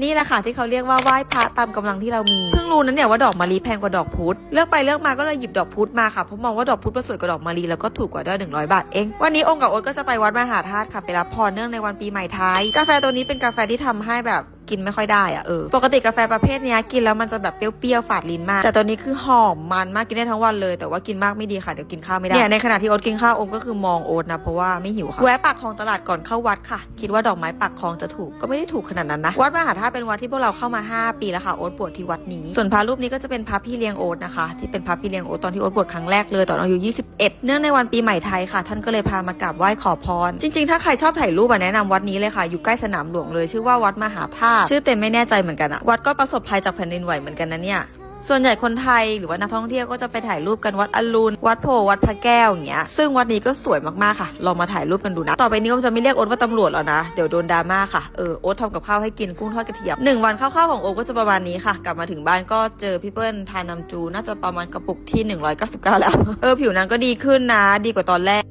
นี่แหละค่ะที่เขาเรียกว่าไหว้พระตามกำลังที่เรามีเพิ่งรู้นั้นเนี่ยว่าดอกมะลิแพงกว่าดอกพุธเลือกไปเลือกมาก็เลยหยิบดอกพุธมาค่ะเพราะมองว่าดอกพุธมันสวยกว่าดอกมะลิแล้วก็ถูกกว่าด้วย100 บาทเองวันนี้องค์กับโอ๊ตก็จะไปวัดมหาธาตุค่ะไปรับพรเนื่องในวันปีใหม่ไทยกาแฟตัวนี้เป็นกาแฟที่ทำให้แบบ กินไม่ค่อยได้อะเออปกติกาแฟประเภทเนี้ยกินแล้วมันจะแบบเปรี้ยวๆฝาดลิ้นมาก แต่ตัวนี้คือหอมมันมากกินได้ทั้งวันเลย แต่ว่ากินมากไม่ดีค่ะเดี๋ยวกินข้าวไม่ได้เนี่ยในขณะที่โอ๊ตกินข้าวองค์ก็คือมองโอ๊ตนะเพราะว่าไม่หิวค่ะแวะปากคลองตลาดก่อนเข้าวัดค่ะ คิดว่าดอกไม้ปากคลองจะถูกก็ไม่ได้ถูกขนาดนั้นนะวัดมหาธาตุเป็นวัดที่พวกเราเข้ามา 5 ปีแล้วค่ะโอ๊ตบวชที่วัดนี้ส่วนพระรูปนี้ก็จะเป็นพระพี่เลี้ยงโอ๊ตนะคะ ที่เป็นพระพี่เลี้ยงโอ๊ตตอนที่โอ๊ตบวชครั้งแรกเลยตอนอายุ 21 เนื่องในวันปีใหม่ไทยค่ะ ท่านก็เลยพามากราบไหว้ขอพร จริง ๆ ถ้าใครชอบถ่ายรูปอะแนะนำวัดนี้เลยค่ะอยู่ใกล้สนามหลวงเลย ชื่อว่าวัดมหาธาตุชื่อเต็มไม่แน่ใจเหมือนกันอะวัดก็ประสบภัยจากแผ่นดินไหวเหมือนกันนะเนี่ยส่วนใหญ่คนไทยหรือว่านักท่องเที่ยวก็จะไปถ่ายรูปกันวัดอรุณวัดโพวัดพระแก้วอย่างเงี้ยซึ่งวัดนี้ก็สวยมากๆค่ะลองมาถ่ายรูปกันดูนะต่อไปนี้ก็จะไม่เรียกโอ๊ตว่าตำรวจแล้วนะเดี๋ยวโดนดราม่าค่ะเออโอ๊ตทำกับข้าวให้กินกุ้งทอดกระเทียมหนึ่งวันคร่าวๆของโอ๊ตก็จะประมาณนี้ค่ะ กลับมาถึงบ้านก็เจอพี่เปิ้ลทานน้ำจูน่าจะประมาณกระปุกที่ 199 แล้ว เออผิวนางก็ดีขึ้นนะ ดีกว่าตอนแรก